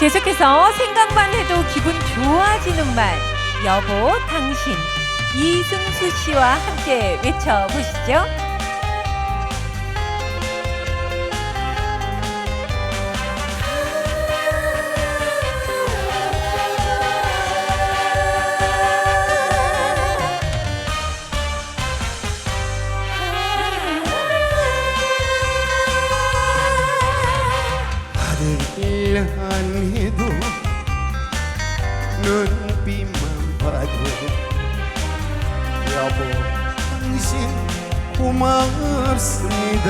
계속해서 생각만 해도 기분 좋아지는 말 여보 당신 이승수 씨와 함께 외쳐보시죠. 하늘을 향 해도 눈빛만 봐도 여보 당신 고맙습니다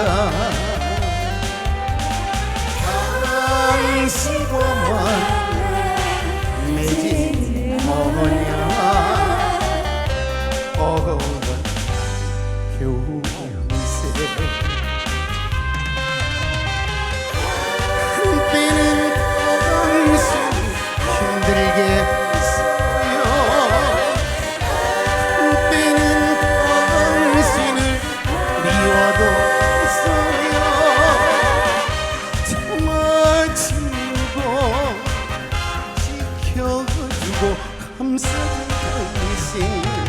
감싸준 당신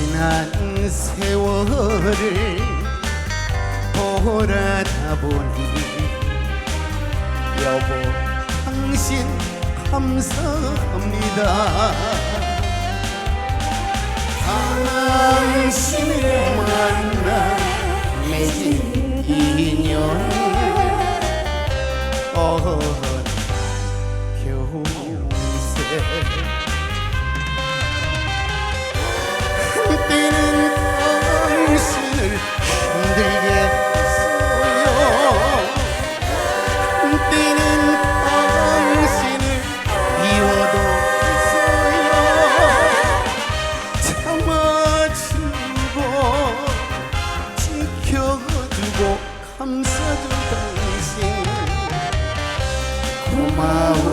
지난 세월을 돌아다 보니 여보 당신 감사합니다. 당신을 만나 맺은 인연 어느 교세 때는 당신을 힘들게 했어요. 한때는 당신을 미워뒀어요. 참아주고 지켜주고 감싸준 당신. 고마워